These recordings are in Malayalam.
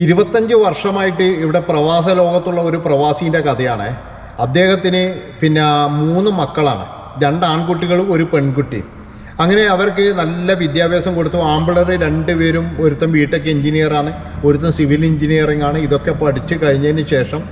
ഇരുപത്തഞ്ച് വർഷമായിട്ട് ഇവിടെ പ്രവാസ ലോകത്തുള്ള ഒരു പ്രവാസീന്റെ കഥയാണ്. അദ്ദേഹത്തിന് പിന്നെ മൂന്ന് മക്കളാണ്. രണ്ട് ആൺകുട്ടികളും ഒരു പെൺകുട്ടി അങ്ങനെ അവർക്ക് നല്ല വിദ്യാഭ്യാസം കൊടുത്തു. ആമ്പിളർ രണ്ടുപേരും ഒരുത്തൻ ബിടെക് എഞ്ചിനീയറാണ് ഒരുത്തൻ സിവിൽ എഞ്ചിനീയറിംഗ് ആണ്. ഇതൊക്കെ പഠിച്ചു കഴിഞ്ഞതിന് ശേഷം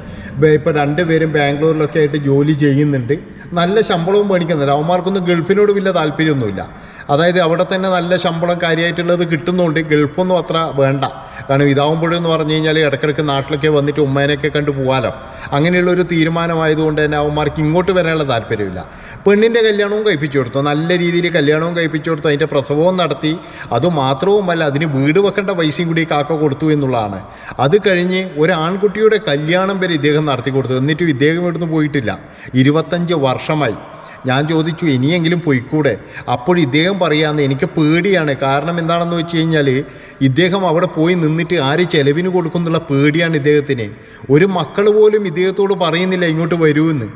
ഇപ്പോൾ രണ്ടുപേരും ബാംഗ്ലൂരിലൊക്കെ ആയിട്ട് ജോലി ചെയ്യുന്നുണ്ട്. നല്ല ശമ്പളവും മേടിക്കുന്നില്ല അവന്മാർക്കൊന്നും ഗൾഫിനോട് വലിയ താല്പര്യമൊന്നുമില്ല. അതായത് അവിടെ തന്നെ നല്ല ശമ്പളം കാര്യമായിട്ടുള്ളത് കിട്ടുന്നുണ്ട്. ഗൾഫൊന്നും അത്ര വേണ്ട. കാരണം ഇതാവുമ്പോഴെന്ന് പറഞ്ഞു കഴിഞ്ഞാൽ ഇടയ്ക്കിടയ്ക്ക് നാട്ടിലൊക്കെ വന്നിട്ട് ഉമ്മേനെയൊക്കെ കണ്ടു പോകാലോ അങ്ങനെയുള്ള ഒരു തീരുമാനമായതുകൊണ്ട് തന്നെ അവന്മാർക്ക് ഇങ്ങോട്ട് വരാനുള്ള താല്പര്യമില്ല. പെണ്ണിന്റെ കല്യാണവും കഴിപ്പിച്ചു കൊടുത്തു. നല്ല രീതിയിൽ കല്യാണവും കഴിപ്പിച്ചു കൊടുത്തു അതിന്റെ പ്രസവവും നടത്തി. അതുമാത്രവുമല്ല അതിന് വീട് വെക്കേണ്ട പൈസയും കൂടി കാക്ക കൊടുത്തു എന്നുള്ളതാണ്. അത് കഴിഞ്ഞ് ഒരു ആൺകുട്ടിയുടെ കല്യാണം വരെ ഇദ്ദേഹം നടത്തി കൊടുത്തു. എന്നിട്ടും ഇദ്ദേഹം ഇവിടുന്ന് പോയിട്ടില്ല. ഇരുപത്തഞ്ച് വർഷമായി. ഞാൻ ചോദിച്ചു ഇനിയെങ്കിലും പൊയ്ക്കൂടെ? അപ്പോൾ ഇദ്ദേഹം പറയാമെന്ന് എനിക്ക് പേടിയാണ്. കാരണം എന്താണെന്ന് വെച്ച് കഴിഞ്ഞാൽ ഇദ്ദേഹം അവിടെ പോയി നിന്നിട്ട് ആര് ചെലവിന് കൊടുക്കുന്നുള്ള പേടിയാണ് ഇദ്ദേഹത്തിന്. ഒരു മക്കൾ പോലും ഇദ്ദേഹത്തോട് പറയുന്നില്ല ഇങ്ങോട്ട് വരുമെന്ന്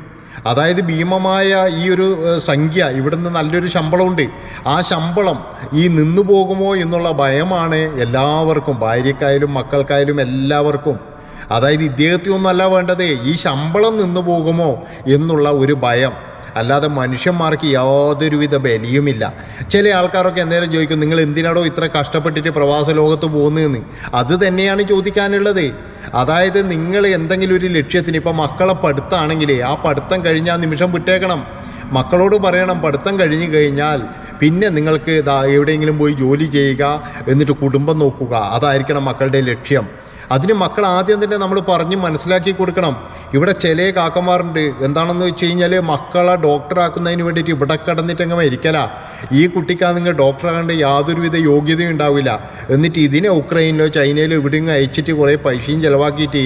അതായത് ഭീമമായ ഈ ഒരു സംഖ്യ ഇവിടുന്ന് നല്ലൊരു ശമ്പളമുണ്ട്. ആ ശമ്പളം ഈ നിന്നു പോകുമോ എന്നുള്ള ഭയമാണ് എല്ലാവർക്കും ഭാര്യക്കായാലും മക്കൾക്കായാലും എല്ലാവർക്കും. അതായത് ഇദ്ദേഹത്തിനൊന്നല്ല വേണ്ടത് ഈ ശമ്പളം നിന്നു പോകുമോ എന്നുള്ള ഒരു ഭയം. അല്ലാതെ മനുഷ്യന്മാർക്ക് യാതൊരുവിധ ബലിയുമില്ല. ചില ആൾക്കാരൊക്കെ എന്തേലും ചോദിക്കും നിങ്ങൾ എന്തിനാടോ ഇത്ര കഷ്ടപ്പെട്ടിട്ട് പ്രവാസ ലോകത്ത് പോകുന്നതെന്ന് അത് തന്നെയാണ് ചോദിക്കാനുള്ളത്. അതായത് നിങ്ങൾ എന്തെങ്കിലും ഒരു ലക്ഷ്യത്തിന് ഇപ്പം മക്കളെ പഠിത്തമാണെങ്കിലേ ആ പഠിത്തം കഴിഞ്ഞാൽ നിമിഷം വിട്ടേക്കണം. മക്കളോട് പറയണം പഠിത്തം കഴിഞ്ഞു കഴിഞ്ഞാൽ പിന്നെ നിങ്ങൾക്ക് എവിടെയെങ്കിലും പോയി ജോലി ചെയ്യുക എന്നിട്ട് കുടുംബം നോക്കുക. അതായിരിക്കണം മക്കളുടെ ലക്ഷ്യം. അതിന് മക്കൾ ആദ്യം തന്നെ നമ്മൾ പറഞ്ഞ് മനസ്സിലാക്കി കൊടുക്കണം. ഇവിടെ ചില കാക്കന്മാരുണ്ട്. എന്താണെന്ന് വെച്ച് കഴിഞ്ഞാൽ മക്കളെ ഡോക്ടറാക്കുന്നതിന് വേണ്ടിയിട്ട് ഇവിടെ കിടന്നിട്ടങ്ങനെ ഇരിക്കല ഈ കുട്ടിക്ക് നിങ്ങൾ ഡോക്ടറാകേണ്ട യാതൊരുവിധ യോഗ്യതയും ഉണ്ടാവില്ല. എന്നിട്ട് ഇതിനെ ഉക്രൈനിലോ ചൈനയിലോ ഇവിടെയും അയച്ചിട്ട് കുറേ പൈസയും ചിലവാക്കിയിട്ട്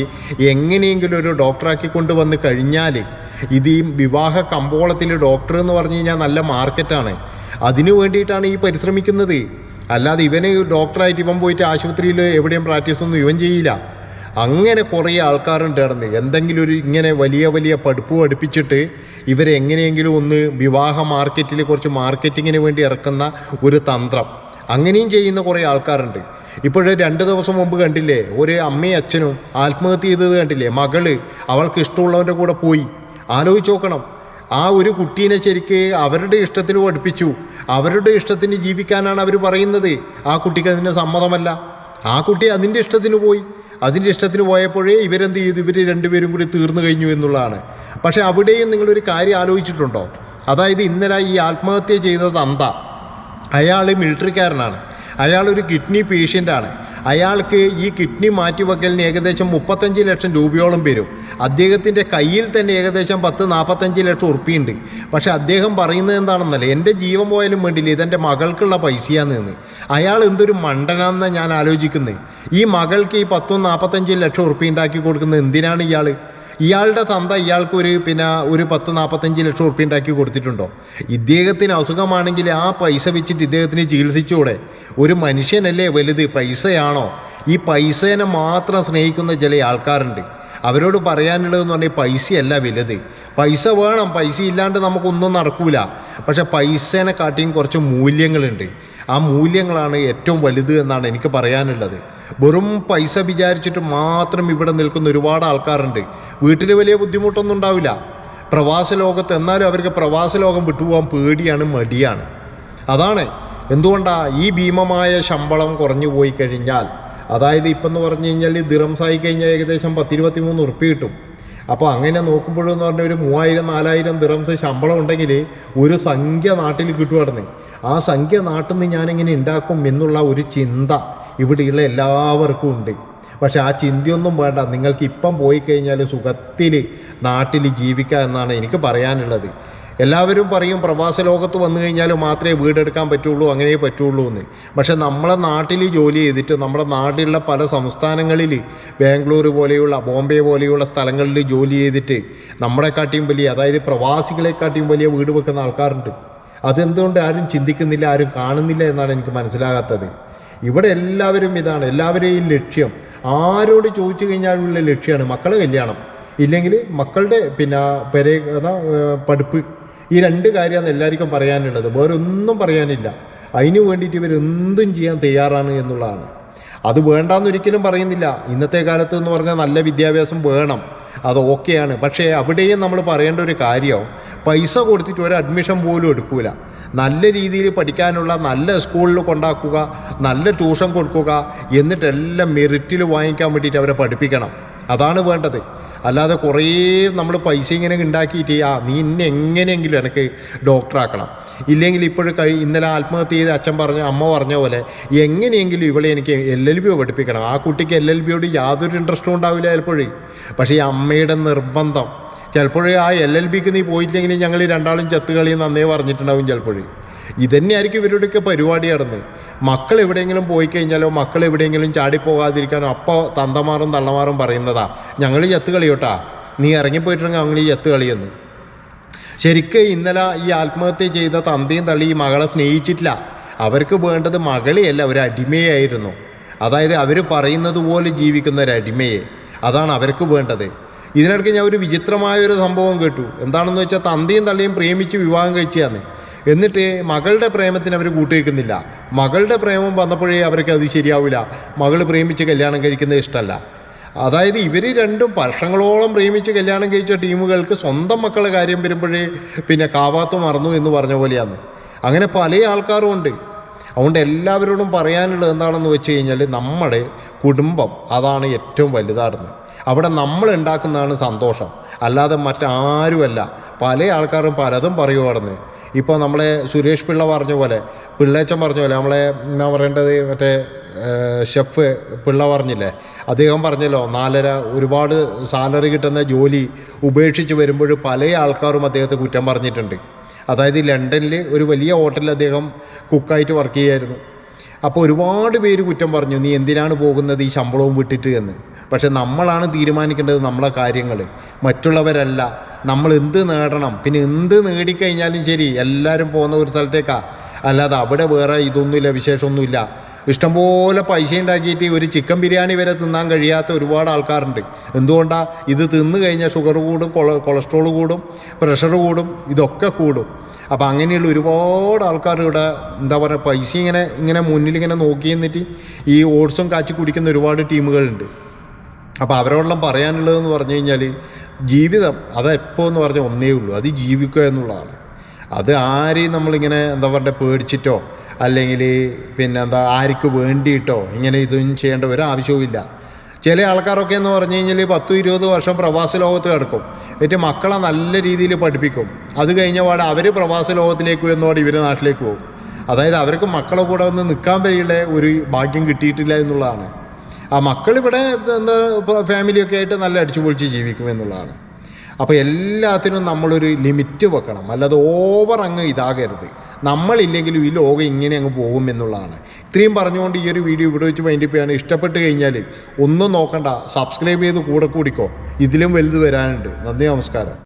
എങ്ങനെയെങ്കിലും ഒരു ഡോക്ടറാക്കി കൊണ്ടുവന്ന് കഴിഞ്ഞാൽ ഇത് ഈ വിവാഹ കമ്പോളത്തിൽ ഡോക്ടർ എന്ന് പറഞ്ഞു കഴിഞ്ഞാൽ നല്ല മാർക്കറ്റാണ് അതിനു വേണ്ടിയിട്ടാണ് ഈ പരിശ്രമിക്കുന്നത്. അല്ലാതെ ഇവന് ഡോക്ടറായിട്ട് ഇവൻ പോയിട്ട് ആശുപത്രിയിൽ എവിടെയും പ്രാക്ടീസ് ഒന്നും ഇവൻ ചെയ്യില്ല. അങ്ങനെ കുറേ ആൾക്കാരുണ്ട് കിടന്ന് എന്തെങ്കിലും ഒരു ഇങ്ങനെ വലിയ വലിയ പഠിപ്പ് പഠിപ്പിച്ചിട്ട് ഇവരെ എങ്ങനെയെങ്കിലും ഒന്ന് വിവാഹ മാർക്കറ്റിൽ കുറച്ച് മാർക്കറ്റിങ്ങിന് വേണ്ടി ഇറക്കുന്ന ഒരു തന്ത്രം. അങ്ങനെയും ചെയ്യുന്ന കുറേ ആൾക്കാരുണ്ട്. ഇപ്പോഴ് രണ്ട് ദിവസം മുമ്പ് കണ്ടില്ലേ? ഒരു അമ്മയും അച്ഛനും ആത്മഹത്യ ചെയ്തത് കണ്ടില്ലേ? മകൾ അവൾക്ക് ഇഷ്ടമുള്ളവന്റെ കൂടെ പോയി. ആലോചിച്ച് നോക്കണം. ആ ഒരു കുട്ടീനെ ശരിക്ക് അവരുടെ ഇഷ്ടത്തിന് പഠിപ്പിച്ചു. അവരുടെ ഇഷ്ടത്തിന് ജീവിക്കാനാണ് അവർ പറയുന്നത്. ആ കുട്ടിക്ക് അതിന് സമ്മതമല്ല. ആ കുട്ടി അതിന്റെ ഇഷ്ടത്തിന് പോയി. അതിന്റെ ഇഷ്ടത്തിന് പോയപ്പോഴേ ഇവരെന്ത് ചെയ്തു? ഇവർ രണ്ടുപേരും കൂടി തീർന്നു കഴിഞ്ഞു എന്നുള്ളതാണ്. പക്ഷേ അവിടെയും നിങ്ങളൊരു കാര്യം ആലോചിച്ചിട്ടുണ്ടോ? അതായത് ഇന്നലെ ഈ ആത്മഹത്യ ചെയ്തത് അന്ത. അയാൾ മിലിറ്ററിക്കാരനാണ്. അയാളൊരു കിഡ്നി പേഷ്യന്റാണ് അയാൾക്ക് ഈ കിഡ്നി മാറ്റിവെക്കലിന് ഏകദേശം മുപ്പത്തഞ്ച് ലക്ഷം രൂപയോളം വരും. അദ്ദേഹത്തിന്റെ കയ്യിൽ തന്നെ ഏകദേശം പത്ത് നാൽപ്പത്തഞ്ച് ലക്ഷം ഉറുപ്പിയുണ്ട്. പക്ഷെ അദ്ദേഹം പറയുന്നത് എന്താണെന്നല്ലേ എന്റെ ജീവൻ പോയാലും വേണ്ടില്ല ഇതെന്റെ മകൾക്കുള്ള പൈസയാന്ന് അയാൾ എന്തൊരു മണ്ടനാന്ന് ഞാൻ ആലോചിക്കുന്നത്. ഈ മകൾക്ക് ഈ പത്തും നാൽപ്പത്തഞ്ച് ലക്ഷം ഉറുപ്പി ഉണ്ടാക്കി കൊടുക്കുന്നത് എന്തിനാണ് ഇയാൾ ഇയാളുടെ തന്ത ഇയാൾക്ക് ഒരു പിന്നെ ഒരു പത്ത് നാൽപ്പത്തഞ്ച് ലക്ഷം ഉറുപ്പ്യ ഉണ്ടാക്കി കൊടുത്തിട്ടുണ്ടോ? ഇദ്ദേഹത്തിന് അസുഖമാണെങ്കിൽ ആ പൈസ വെച്ചിട്ട് ഇദ്ദേഹത്തിന് ചികിത്സിച്ചൂടെ? ഒരു മനുഷ്യനല്ലേ വലുത്? പൈസയാണോ? ഈ പൈസേനെ മാത്രം സ്നേഹിക്കുന്ന ചില ആൾക്കാരുണ്ട്. അവരോട് പറയാനുള്ളതെന്ന് പറഞ്ഞാൽ പൈസയല്ല വലുത്. പൈസ വേണം. പൈസ ഇല്ലാണ്ട് നമുക്കൊന്നും നടക്കൂല. പക്ഷെ പൈസേനെ കാട്ടിയും കുറച്ച് മൂല്യങ്ങളുണ്ട്. ആ മൂല്യങ്ങളാണ് ഏറ്റവും വലുത് എന്നാണ് എനിക്ക് പറയാനുള്ളത്. വെറും പൈസ വിചാരിച്ചിട്ട് മാത്രം ഇവിടെ നിൽക്കുന്ന ഒരുപാട് ആൾക്കാരുണ്ട്. വീട്ടിൽ വലിയ ബുദ്ധിമുട്ടൊന്നും ഉണ്ടാവില്ല. പ്രവാസ ലോകത്ത് എന്നാലും അവർക്ക് പ്രവാസ ലോകം വിട്ടുപോകാൻ പേടിയാണ് മടിയാണ്. അതാണ്. എന്തുകൊണ്ടാണ് ഈ ഭീമമായ ശമ്പളം കുറഞ്ഞു പോയി കഴിഞ്ഞാൽ അതായത് ഇപ്പം എന്ന് പറഞ്ഞു കഴിഞ്ഞാൽ ദിറംസായി കഴിഞ്ഞാൽ ഏകദേശം പത്തിരുപത്തി മൂന്ന് ഉറുപ്പ്യ കിട്ടും. അപ്പോൾ അങ്ങനെ നോക്കുമ്പോഴെന്ന് പറഞ്ഞാൽ ഒരു മൂവായിരം നാലായിരം ദിറംസ് ശമ്പളം ഉണ്ടെങ്കിൽ ഒരു സംഖ്യ നാട്ടിൽ കിട്ടുമായിരുന്നു ആ സംഖ്യ നാട്ടിൽ നിന്ന് ഞാനെങ്ങനെ ഉണ്ടാക്കും എന്നുള്ള ഒരു ചിന്ത ഇവിടെയുള്ള എല്ലാവർക്കും ഉണ്ട്. പക്ഷെ ആ ചിന്തയൊന്നും വേണ്ട. നിങ്ങൾക്ക് ഇപ്പം പോയി കഴിഞ്ഞാൽ സുഖത്തിൽ നാട്ടിൽ ജീവിക്കുക എന്നാണ് എനിക്ക് പറയാനുള്ളത്. എല്ലാവരും പറയും പ്രവാസ ലോകത്ത് വന്നു കഴിഞ്ഞാൽ മാത്രമേ വീടെടുക്കാൻ പറ്റുള്ളൂ അങ്ങനെ പറ്റുള്ളൂ എന്ന്. പക്ഷേ നമ്മളെ നാട്ടിൽ ജോലി ചെയ്തിട്ട് നമ്മുടെ നാട്ടിലുള്ള പല സംസ്ഥാനങ്ങളിൽ ബാംഗ്ലൂർ പോലെയുള്ള ബോംബെ പോലെയുള്ള സ്ഥലങ്ങളിൽ ജോലി ചെയ്തിട്ട് നമ്മളെക്കാട്ടിയും വലിയ അതായത് പ്രവാസികളെക്കാട്ടിയും വലിയ വീട് വെക്കുന്ന ആൾക്കാരുണ്ട്. അതെന്തുകൊണ്ട് ആരും ചിന്തിക്കുന്നില്ല ആരും കാണുന്നില്ല എന്നാണ് എനിക്ക് മനസ്സിലാകാത്തത്. ഇവിടെ എല്ലാവരും ഇതാണ് എല്ലാവരെയും ലക്ഷ്യം. ആരോട് ചോദിച്ചു കഴിഞ്ഞാലുള്ള ലക്ഷ്യമാണ് മക്കളെ കല്യാണം. ഇല്ലെങ്കിൽ മക്കളുടെ പിന്നെ പെരേ പഠിപ്പ്. ഈ രണ്ട് കാര്യമാണ് എല്ലാവർക്കും പറയാനുള്ളത്. വേറെ ഒന്നും പറയാനില്ല. അതിനു വേണ്ടിയിട്ട് ഇവർ എന്തും ചെയ്യാൻ തയ്യാറാണ് എന്നുള്ളതാണ്. അത് വേണ്ടാന്നൊരിക്കലും പറയുന്നില്ല. ഇന്നത്തെ കാലത്ത് എന്ന് പറഞ്ഞാൽ നല്ല വിദ്യാഭ്യാസം വേണം. അത് ഓക്കെയാണ്. പക്ഷേ അവിടെയും നമ്മൾ പറയേണ്ട ഒരു കാര്യം പൈസ കൊടുത്തിട്ട് ഒരു അഡ്മിഷൻ പോലും എടുക്കൂല. നല്ല രീതിയിൽ പഠിക്കാനുള്ള നല്ല സ്കൂളിൽ കൊണ്ടാക്കുക നല്ല ട്യൂഷൻ കൊടുക്കുക എന്നിട്ടെല്ലാം മെറിറ്റിൽ വാങ്ങിക്കാൻ വേണ്ടിയിട്ട് അവരെ പഠിപ്പിക്കണം. അതാണ് വേണ്ടത്. അല്ലാതെ കുറേ നമ്മൾ പൈസ ഇങ്ങനെ ഉണ്ടാക്കിയിട്ട് ആ നീ ഇന്നെ എങ്ങനെയെങ്കിലും എനിക്ക് ഡോക്ടറാക്കണം. ഇല്ലെങ്കിൽ ഇപ്പോഴും കഴി ഇന്നലെ ആത്മഹത്യ ചെയ്ത് അച്ഛൻ പറഞ്ഞ അമ്മ പറഞ്ഞ പോലെ എങ്ങനെയെങ്കിലും ഇവളെ എനിക്ക് എൽ എൽ ബി പഠിപ്പിക്കണം. ആ കുട്ടിക്ക് എൽ എൽ ബിയോട് യാതൊരു ഇൻട്രസ്റ്റും ഉണ്ടാവില്ല ചിലപ്പോഴേ. പക്ഷേ ഈ അമ്മയുടെ നിർബന്ധം. ചിലപ്പോഴേ ആ എൽ എൽ ബിക്ക് നീ പോയിട്ടില്ലെങ്കിൽ ഞങ്ങൾ രണ്ടാളും ചത്തുകളി നന്നേ പറഞ്ഞിട്ടുണ്ടാവും ചിലപ്പോഴേ. ഇതന്നെയായിരിക്കും ഇവരുടെയൊക്കെ പരിപാടി നടന്ന് മക്കൾ എവിടെയെങ്കിലും പോയി കഴിഞ്ഞാലോ മക്കൾ എവിടെയെങ്കിലും ചാടിപ്പോകാതിരിക്കാനോ അപ്പോൾ തന്തമാറും തള്ളമാറും പറയുന്നതാ. ഞങ്ങൾ ചത്ത് കളിയോട്ടാ. നീ ഇറങ്ങിപ്പോയിട്ടുണ്ടെങ്കിൽ ഞങ്ങൾ ഈ ചത്ത് കളിയെന്ന്. ശരിക്കും ഇന്നലെ ഈ ആത്മഹത്യ ചെയ്ത തന്തയും തള്ളി ഈ മകളെ സ്നേഹിച്ചിട്ടില്ല. അവർക്ക് വേണ്ടത് മകളെയല്ല ഒരു അടിമയായിരുന്നു. അതായത് അവർ പറയുന്നത് പോലെ ജീവിക്കുന്ന ഒരു അടിമയെ. അതാണ് അവർക്ക് വേണ്ടത്. ഇതിനിടയ്ക്ക് ഞാൻ ഒരു വിചിത്രമായ ഒരു സംഭവം കേട്ടു. എന്താണെന്ന് വെച്ചാൽ തന്തയും തള്ളിയും പ്രേമിച്ച് വിവാഹം കഴിച്ചതാണ് എന്നിട്ട് മകളുടെ പ്രേമത്തിന് അവർ കൂട്ടുവെക്കുന്നില്ല മകളുടെ പ്രേമം വന്നപ്പോഴേ അവർക്ക് അത് ശരിയാവില്ല. മകൾ പ്രേമിച്ച് കല്യാണം കഴിക്കുന്നത് ഇഷ്ടമല്ല അതായത് ഇവർ രണ്ടും വർഷങ്ങളോളം പ്രേമിച്ച് കല്യാണം കഴിച്ച ടീമുകൾക്ക് സ്വന്തം മക്കളുടെ കാര്യം വരുമ്പോഴേ പിന്നെ കാവാത്ത് മറന്നു എന്ന് പറഞ്ഞ പോലെയാണ് അങ്ങനെ പല ആൾക്കാരും ഉണ്ട്. അതുകൊണ്ട് എല്ലാവരോടും പറയാനുള്ളത് എന്താണെന്ന് വെച്ച് കഴിഞ്ഞാൽ നമ്മുടെ കുടുംബം അതാണ് ഏറ്റവും വലുതാടുന്നത്. അവിടെ നമ്മൾ ഉണ്ടാക്കുന്നതാണ് സന്തോഷം. അല്ലാതെ മറ്റാരുമല്ല. പല ആൾക്കാരും പലതും പറയുവാടുന്നത്. ഇപ്പോൾ നമ്മളെ സുരേഷ് പിള്ള പറഞ്ഞ പോലെ പിള്ളേച്ചൻ പറഞ്ഞ പോലെ നമ്മളെ എന്നാ പറയേണ്ടത് മറ്റേ ഷെഫ് പിള്ള പറഞ്ഞില്ലേ അദ്ദേഹം പറഞ്ഞല്ലോ നാലര ഒരുപാട് സാലറി കിട്ടുന്ന ജോലി ഉപേക്ഷിച്ച് വരുമ്പോൾ പല ആൾക്കാരും അദ്ദേഹത്തെ കുറ്റം പറഞ്ഞിട്ടുണ്ട്. അതായത് ലണ്ടനിൽ ഒരു വലിയ ഹോട്ടലിൽ അദ്ദേഹം കുക്കായിട്ട് വർക്ക് ചെയ്യായിരുന്നു. അപ്പോൾ ഒരുപാട് പേര് കുറ്റം പറഞ്ഞു നീ എന്തിനാണ് പോകുന്നത് ഈ ശമ്പളവും വിട്ടിട്ട്? എന്ന്. പക്ഷെ നമ്മളാണ് തീരുമാനിക്കേണ്ടത് നമ്മളെ കാര്യങ്ങൾ മറ്റുള്ളവരല്ല. നമ്മൾ എന്ത് നേടണം? പിന്നെ എന്ത് നേടിക്കഴിഞ്ഞാലും ശരി എല്ലാവരും പോകുന്ന ഒരു സ്ഥലത്തേക്കാ. അല്ലാതെ അവിടെ വേറെ ഇതൊന്നുമില്ല വിശേഷമൊന്നുമില്ല. ഇഷ്ടംപോലെ പൈസ ഉണ്ടാക്കിയിട്ട് ഒരു ചിക്കൻ ബിരിയാണി വരെ തിന്നാൻ കഴിയാത്ത ഒരുപാട് ആൾക്കാരുണ്ട്. എന്തുകൊണ്ടാണ് ഇത് തിന്നു കഴിഞ്ഞാൽ ഷുഗർ കൂടും കൊള കൊളസ്ട്രോൾ കൂടും പ്രഷർ കൂടും ഇതൊക്കെ കൂടും. അപ്പോൾ അങ്ങനെയുള്ള ഒരുപാട് ആൾക്കാർ ഇവിടെ എന്താ പറയുക പൈസ ഇങ്ങനെ ഇങ്ങനെ മുന്നിൽ ഇങ്ങനെ നോക്കി നിന്നിട്ട് ഈ ഓട്സും കാച്ചി കുടിക്കുന്ന ഒരുപാട് ടീമുകളുണ്ട്. അപ്പോൾ അവരോടെല്ലാം പറയാനുള്ളതെന്ന് പറഞ്ഞു കഴിഞ്ഞാൽ ജീവിതം അതെപ്പോൾ എന്ന് പറഞ്ഞാൽ ഒന്നേ ഉള്ളൂ. അത് ജീവിക്കുക എന്നുള്ളതാണ്. അത് ആരെയും നമ്മളിങ്ങനെ എന്താ പറയുക പേടിച്ചിട്ടോ അല്ലെങ്കിൽ പിന്നെ എന്താ ആർക്ക് വേണ്ടിയിട്ടോ ഇങ്ങനെ ഇതൊന്നും ചെയ്യേണ്ട ഒരു ആവശ്യവുമില്ല ചില ആൾക്കാരൊക്കെ എന്ന് പറഞ്ഞു കഴിഞ്ഞാൽ പത്തും ഇരുപത് വർഷം പ്രവാസ ലോകത്ത് കിടക്കും. എന്നിട്ട് മക്കളെ നല്ല രീതിയിൽ പഠിപ്പിക്കും. അത് കഴിഞ്ഞ പാടെ അവർ പ്രവാസ ലോകത്തിലേക്ക് എന്നോട് ഇവർ നാട്ടിലേക്ക് പോകും. അതായത് അവർക്ക് മക്കളെ കൂടെ ഒന്ന് നിൽക്കാൻ വഴിയുള്ള ഒരു ഭാഗ്യം കിട്ടിയിട്ടില്ല എന്നുള്ളതാണ്. ആ മക്കളിവിടെ എന്താ ഫാമിലിയൊക്കെ ആയിട്ട് നല്ല അടിച്ചു പൊളിച്ച് ജീവിക്കും എന്നുള്ളതാണ്. അപ്പോൾ എല്ലാത്തിനും നമ്മളൊരു ലിമിറ്റ് വെക്കണം. അല്ലാതെ ഓവർ അങ്ങ് ഇതാകരുത്. നമ്മളില്ലെങ്കിലും ഈ ലോകം ഇങ്ങനെ അങ്ങ് പോകും എന്നുള്ളതാണ്. ഇത്രയും പറഞ്ഞുകൊണ്ട് ഈ ഒരു വീഡിയോ ഇവിടെ വെച്ച് വൈൻഡിപ്പ് ചെയ്യാൻ ഇഷ്ടപ്പെട്ട് കഴിഞ്ഞാൽ ഒന്നും നോക്കണ്ട. സബ്സ്ക്രൈബ് ചെയ്ത് കൂടെ കൂടിക്കോ. ഇതിലും വലുത് വരാനുണ്ട്. നന്ദി നമസ്കാരം.